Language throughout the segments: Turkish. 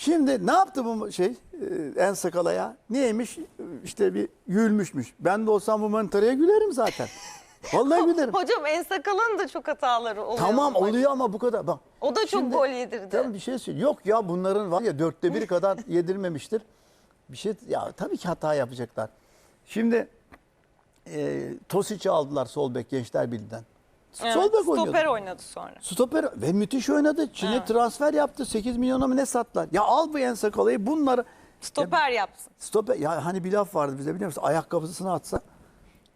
Şimdi ne yaptı bu şey e, en sakalaya? Neymiş? İşte bir gülmüşmüş. Ben de olsam bu mantaraya gülerim zaten. Vallahi gülerim. Hocam en sakalın da çok hataları oluyor. Tamam maç. oluyor ama bu kadar. Bak. O da çok şimdi- gol yedirdi. Tabii bir şey söyleyeyim. Yok ya bunların var ya dörtte biri kadar yedirmemiştir. Bir şey ya tabii ki hata yapacaklar. Şimdi e, Tosic'i aldılar sol bek Gençler Birliği'den. Evet, sol bek oynuyordu. Stoper oynadı sonra. Stoper ve müthiş oynadı. Çin'e Evet. transfer yaptı. 8 milyona mı ne sattılar? Ya al bu en sakalayı bunları. Stoper yapsın. Stoper ya hani bir laf vardı bize biliyor musun? Ayakkabısını atsa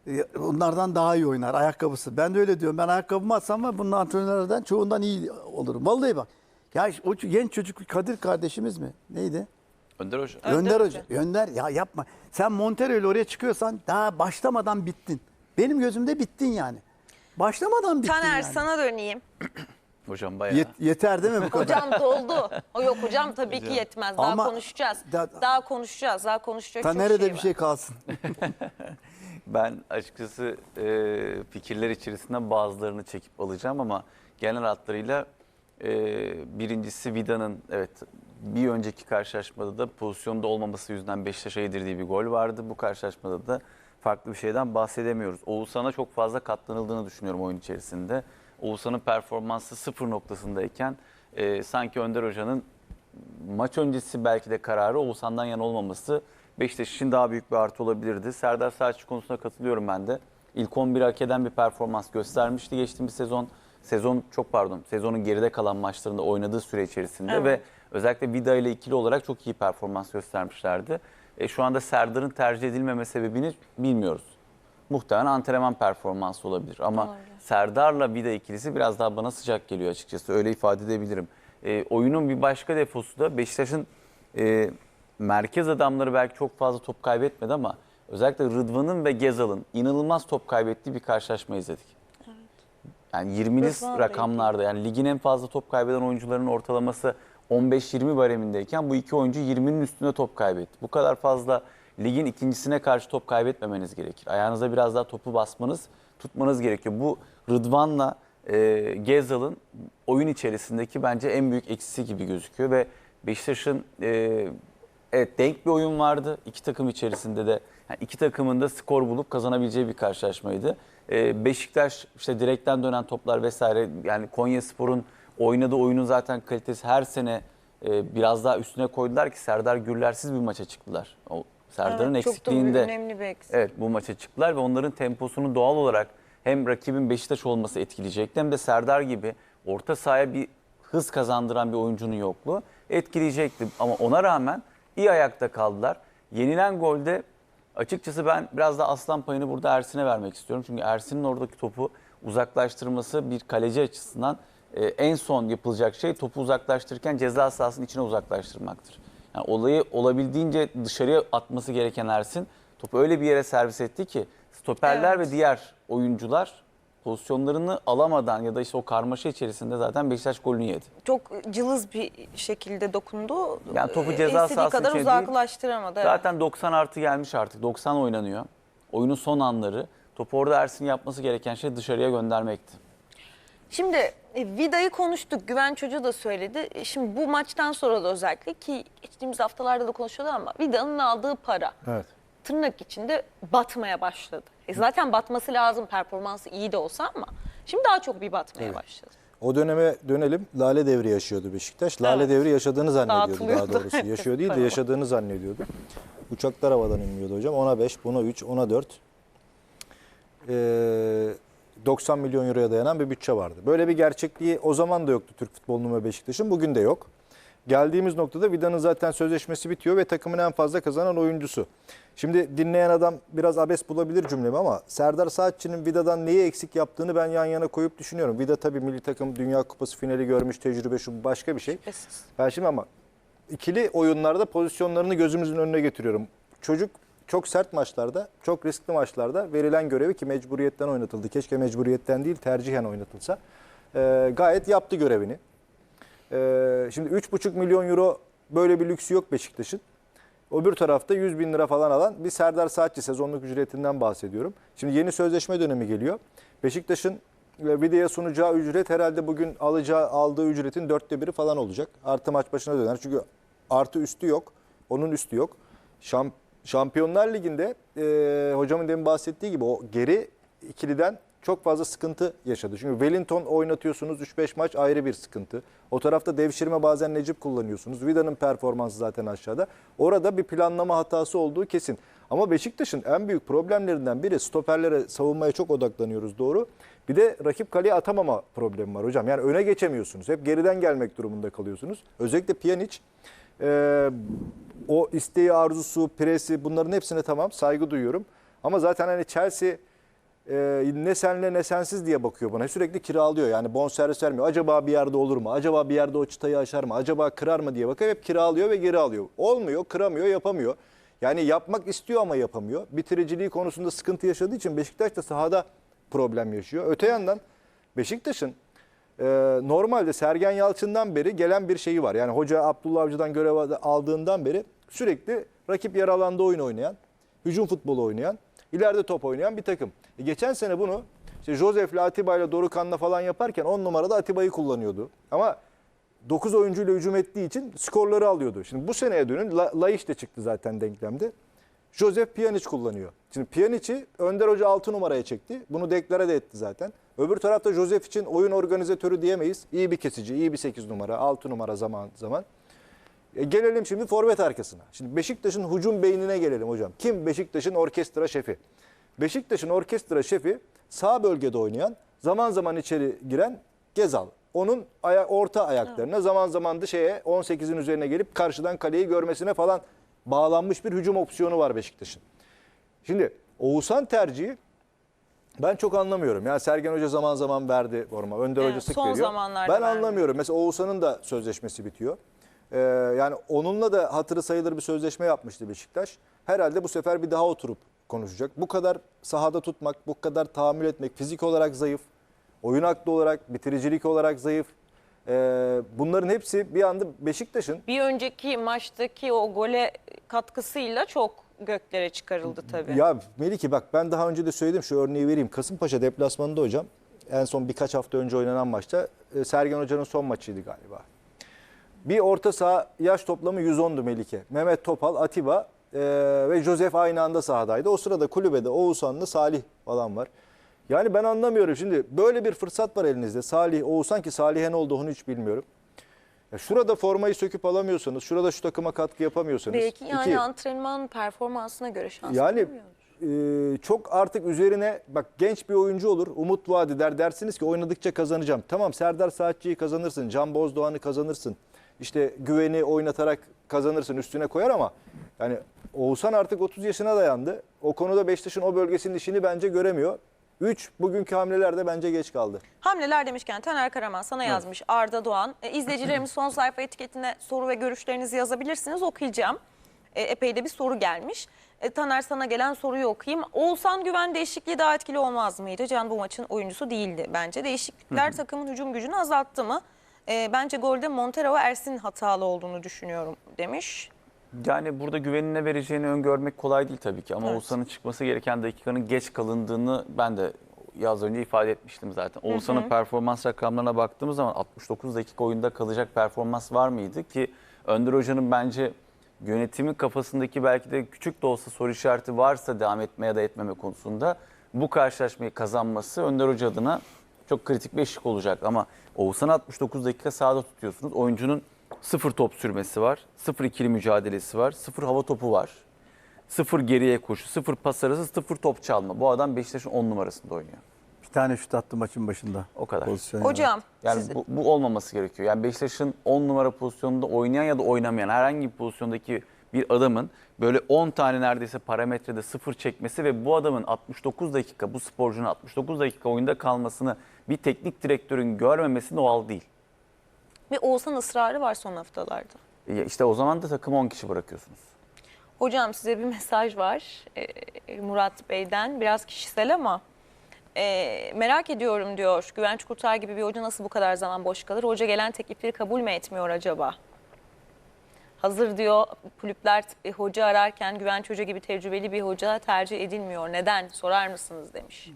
e, onlardan daha iyi oynar ayakkabısı. Ben de öyle diyorum. Ben ayakkabımı atsam var bunun antrenörlerden çoğundan iyi olurum. Vallahi bak. Ya o genç çocuk Kadir kardeşimiz mi? Neydi? Önder Hoca. Önder Önder Hoca. Hoca. Önder ya yapma. Sen Montero ile oraya çıkıyorsan daha başlamadan bittin. Benim gözümde bittin yani. Başlamadan bittin Taner yani. sana döneyim. Hocam bayağı. Yet- yeter değil mi bu kadar? Hocam doldu. O yok hocam tabii ki yetmez. Daha Ama- konuşacağız. Da- daha konuşacağız. Daha konuşacak Ta çok nerede şey bir var. şey kalsın. Ben açıkçası e, fikirler içerisinden bazılarını çekip alacağım ama genel hatlarıyla e, birincisi Vida'nın evet bir önceki karşılaşmada da pozisyonda olmaması yüzünden Beşiktaş'a yedirdiği bir gol vardı. Bu karşılaşmada da farklı bir şeyden bahsedemiyoruz. Oğuzhan'a çok fazla katlanıldığını düşünüyorum oyun içerisinde. Oğuzhan'ın performansı sıfır noktasındayken e, sanki Önder Hoca'nın maç öncesi belki de kararı Oğuzhan'dan yana olmaması Beşiktaş için daha büyük bir artı olabilirdi. Serdar Saççı konusunda katılıyorum ben de. İlk 11 hak eden bir performans göstermişti geçtiğimiz sezon. Sezon çok pardon, sezonun geride kalan maçlarında oynadığı süre içerisinde Evet. ve özellikle Vida ile ikili olarak çok iyi performans göstermişlerdi. E, şu anda Serdar'ın tercih edilmeme sebebini bilmiyoruz. Muhtemelen antrenman performansı olabilir ama Olabilir. Serdar'la Vida ikilisi biraz daha bana sıcak geliyor açıkçası. Öyle ifade edebilirim. E, oyunun bir başka defosu da Beşiktaş'ın e, merkez adamları belki çok fazla top kaybetmedi ama özellikle Rıdvan'ın ve Gezal'ın inanılmaz top kaybettiği bir karşılaşma izledik. Yani 20'li Rıdvan da rakamlarda yani ligin en fazla top kaybeden oyuncuların ortalaması 15-20 baremindeyken bu iki oyuncu 20'nin üstünde top kaybetti. Bu kadar fazla ligin ikincisine karşı top kaybetmemeniz gerekir. Ayağınıza biraz daha topu basmanız, tutmanız gerekiyor. Bu Rıdvan'la e, Gezal'ın oyun içerisindeki bence en büyük eksisi gibi gözüküyor ve Beşiktaş'ın e, evet denk bir oyun vardı. İki takım içerisinde de yani iki takımın da skor bulup kazanabileceği bir karşılaşmaydı. Ee, Beşiktaş işte direkten dönen toplar vesaire yani Konyaspor'un oynadığı oyunun zaten kalitesi her sene e, biraz daha üstüne koydular ki Serdar Gürler'siz bir maça çıktılar. O Serdar'ın Evet, çok da eksikliğinde önemli bir eksik. Evet bu maça çıktılar ve onların temposunu doğal olarak hem rakibin Beşiktaş olması etkileyecekti hem de Serdar gibi orta sahaya bir hız kazandıran bir oyuncunun yokluğu etkileyecekti. Ama ona rağmen iyi ayakta kaldılar. Yenilen golde açıkçası ben biraz da aslan payını burada Ersin'e vermek istiyorum. Çünkü Ersin'in oradaki topu uzaklaştırması bir kaleci açısından e, en son yapılacak şey topu uzaklaştırırken ceza sahasının içine uzaklaştırmaktır. Yani olayı olabildiğince dışarıya atması gereken Ersin topu öyle bir yere servis etti ki stoperler Evet. ve diğer oyuncular pozisyonlarını alamadan ya da işte o karmaşa içerisinde zaten Beşiktaş golünü yedi. Çok cılız bir şekilde dokundu. Yani topu Ee, ceza sahası kadar içine değil. uzaklaştıramadı. evet. Zaten 90 artı gelmiş artık. 90 oynanıyor. Oyunun son anları. Topu orada Ersin yapması gereken şey dışarıya göndermekti. Şimdi e, Vida'yı konuştuk. Güven Çocuğu da söyledi. E, Şimdi bu maçtan sonra da özellikle ki geçtiğimiz haftalarda da konuşuyordu ama Vida'nın aldığı para Evet. tırnak içinde batmaya başladı. E zaten batması lazım performansı iyi de olsa ama şimdi daha çok bir batmaya başladı. O döneme dönelim. Lale devri yaşıyordu Beşiktaş. Lale Evet. devri yaşadığını zannediyordu daha Dağıtılıyordu. doğrusu. Yaşıyor değil de yaşadığını zannediyordu. Uçaklar havadan inmiyordu hocam. Ona 5, buna 3, ona 4. Ee, 90 milyon euroya dayanan bir bütçe vardı. Böyle bir gerçekliği o zaman da yoktu Türk futbolunun ve Beşiktaş'ın. Bugün de yok. Geldiğimiz noktada Vida'nın zaten sözleşmesi bitiyor ve takımın en fazla kazanan oyuncusu. Şimdi dinleyen adam biraz abes bulabilir cümlemi ama Serdar Saatçı'nın Vida'dan neyi eksik yaptığını ben yan yana koyup düşünüyorum. Vida tabii milli takım Dünya Kupası finali görmüş tecrübe şu başka bir şey. Ben şimdi ama ikili oyunlarda pozisyonlarını gözümüzün önüne getiriyorum. Çocuk çok sert maçlarda, çok riskli maçlarda verilen görevi ki mecburiyetten oynatıldı. Keşke mecburiyetten değil tercihen oynatılsa. Ee, gayet yaptı görevini. Ee, şimdi 3,5 milyon euro böyle bir lüksü yok Beşiktaş'ın. Öbür tarafta 100 bin lira falan alan bir Serdar Saatçi sezonluk ücretinden bahsediyorum. Şimdi yeni sözleşme dönemi geliyor. Beşiktaş'ın e, Videoya sunacağı ücret herhalde bugün alacağı aldığı ücretin dörtte biri falan olacak. Artı maç başına döner. Çünkü artı üstü yok. Onun üstü yok. Şamp Şampiyonlar Ligi'nde e, hocamın demin bahsettiği gibi o geri ikiliden çok fazla sıkıntı yaşadı. Çünkü Wellington oynatıyorsunuz 3-5 maç ayrı bir sıkıntı. O tarafta devşirme bazen Necip kullanıyorsunuz. Vida'nın performansı zaten aşağıda. Orada bir planlama hatası olduğu kesin. Ama Beşiktaş'ın en büyük problemlerinden biri stoperlere savunmaya çok odaklanıyoruz doğru. Bir de rakip kaleye atamama problemi var hocam. Yani öne geçemiyorsunuz. Hep geriden gelmek durumunda kalıyorsunuz. Özellikle Pjanic e, o isteği, arzusu, presi bunların hepsine tamam saygı duyuyorum. Ama zaten hani Chelsea e, ne senle ne sensiz diye bakıyor bana. Sürekli kiralıyor yani bonservis vermiyor. Acaba bir yerde olur mu? Acaba bir yerde o çıtayı aşar mı? Acaba kırar mı diye bakıyor. Hep kiralıyor ve geri alıyor. Olmuyor, kıramıyor, yapamıyor. Yani yapmak istiyor ama yapamıyor. Bitiriciliği konusunda sıkıntı yaşadığı için Beşiktaş da sahada problem yaşıyor. Öte yandan Beşiktaş'ın e, normalde Sergen Yalçın'dan beri gelen bir şeyi var. Yani hoca Abdullah Avcı'dan görev aldığından beri sürekli rakip yarı alanda oyun oynayan, hücum futbolu oynayan, ileride top oynayan bir takım. E, geçen sene bunu işte Josef'le Atiba'yla Dorukan'la falan yaparken 10 numarada Atiba'yı kullanıyordu. Ama 9 oyuncuyla hücum ettiği için skorları alıyordu. Şimdi bu seneye dönün La, Laiş de çıktı zaten denklemde. Josef Pjanic kullanıyor. Şimdi Pjanic'i Önder Hoca 6 numaraya çekti. Bunu deklare de etti zaten. Öbür tarafta Josef için oyun organizatörü diyemeyiz. İyi bir kesici, iyi bir 8 numara, 6 numara zaman zaman. E, gelelim şimdi forvet arkasına. Şimdi Beşiktaş'ın hücum beynine gelelim hocam. Kim Beşiktaş'ın orkestra şefi? Beşiktaş'ın orkestra şefi sağ bölgede oynayan, zaman zaman içeri giren Gezal. Onun aya, orta ayaklarına zaman zaman da şeye 18'in üzerine gelip karşıdan kaleyi görmesine falan bağlanmış bir hücum opsiyonu var Beşiktaş'ın. Şimdi Oğuzhan tercihi ben çok anlamıyorum. Yani Sergen Hoca zaman zaman verdi forma. Önder Evet, Hoca sık son veriyor. zamanlarda Ben vermiyor. anlamıyorum. Mesela Oğuzhan'ın da sözleşmesi bitiyor. Ee, yani onunla da hatırı sayılır bir sözleşme yapmıştı Beşiktaş. Herhalde bu sefer bir daha oturup konuşacak. Bu kadar sahada tutmak, bu kadar tahammül etmek, fizik olarak zayıf, oyun aklı olarak, bitiricilik olarak zayıf. Ee, bunların hepsi bir anda Beşiktaş'ın Bir önceki maçtaki o gole katkısıyla çok göklere çıkarıldı tabii. Ya Melike bak ben daha önce de söyledim şu örneği vereyim. Kasımpaşa deplasmanında hocam en son birkaç hafta önce oynanan maçta e, Sergen Hoca'nın son maçıydı galiba. Bir orta saha yaş toplamı 110'du Melike. Mehmet Topal, Atiba e, ve Josef aynı anda sahadaydı. O sırada kulübede Oğuzhan'la Salih falan var. Yani ben anlamıyorum şimdi böyle bir fırsat var elinizde. Salih, Oğuzhan ki Salih'e ne olduğunu hiç bilmiyorum. Ya şurada formayı söküp alamıyorsanız, şurada şu takıma katkı yapamıyorsanız. Belki yani iki- antrenman performansına göre şans yani e, çok artık üzerine bak genç bir oyuncu olur. Umut vaat eder dersiniz ki oynadıkça kazanacağım. Tamam Serdar Saatçı'yı kazanırsın. Can Bozdoğan'ı kazanırsın. İşte güveni oynatarak kazanırsın üstüne koyar ama yani Oğuzhan artık 30 yaşına dayandı. O konuda Beşiktaş'ın o bölgesinin işini bence göremiyor. 3 bugünkü hamlelerde bence geç kaldı. Hamleler demişken Taner Karaman sana yazmış Arda Doğan. E, izleyicilerimiz son sayfa etiketine soru ve görüşlerinizi yazabilirsiniz okuyacağım. E, epey de bir soru gelmiş. E, Taner sana gelen soruyu okuyayım. Oğuzhan Güven değişikliği daha etkili olmaz mıydı? Can bu maçın oyuncusu değildi bence. Değişiklikler takımın hücum gücünü azalttı mı? E, bence golde Montero ve Ersin hatalı olduğunu düşünüyorum demiş. Yani burada güvenine vereceğini öngörmek kolay değil tabii ki. Ama Evet. Oğuzhan'ın çıkması gereken dakikanın geç kalındığını ben de yaz önce ifade etmiştim zaten. Oğuzhan'ın performans rakamlarına baktığımız zaman 69 dakika oyunda kalacak performans var mıydı ki Önder Hoca'nın bence yönetimin kafasındaki belki de küçük de olsa soru işareti varsa devam etmeye ya da etmeme konusunda bu karşılaşmayı kazanması Önder Hoca adına çok kritik bir eşlik olacak. Ama Oğuzhan'ı 69 dakika sahada tutuyorsunuz. Oyuncunun sıfır top sürmesi var, sıfır ikili mücadelesi var, sıfır hava topu var. Sıfır geriye koşu, sıfır pas arası, sıfır top çalma. Bu adam Beşiktaş'ın 10 numarasında oynuyor. Bir tane şut attı maçın başında. O kadar. Pozisyon. Hocam Yani siz- bu, bu olmaması gerekiyor. Yani Beşiktaş'ın 10 numara pozisyonunda oynayan ya da oynamayan herhangi bir pozisyondaki bir adamın böyle 10 tane neredeyse parametrede sıfır çekmesi ve bu adamın 69 dakika, bu sporcunun 69 dakika oyunda kalmasını bir teknik direktörün görmemesi doğal değil. Bir Oğuzhan ısrarı var son haftalarda. E İşte o zaman da takımı 10 kişi bırakıyorsunuz. Hocam size bir mesaj var Ee, Murat Bey'den. Biraz kişisel ama e, merak ediyorum diyor. Güvenç Kurtar gibi bir hoca nasıl bu kadar zaman boş kalır? Hoca gelen teklifleri kabul mü etmiyor acaba? Hazır diyor kulüpler e, hoca ararken Güvenç Hoca gibi tecrübeli bir hoca tercih edilmiyor. Neden? Sorar mısınız demiş.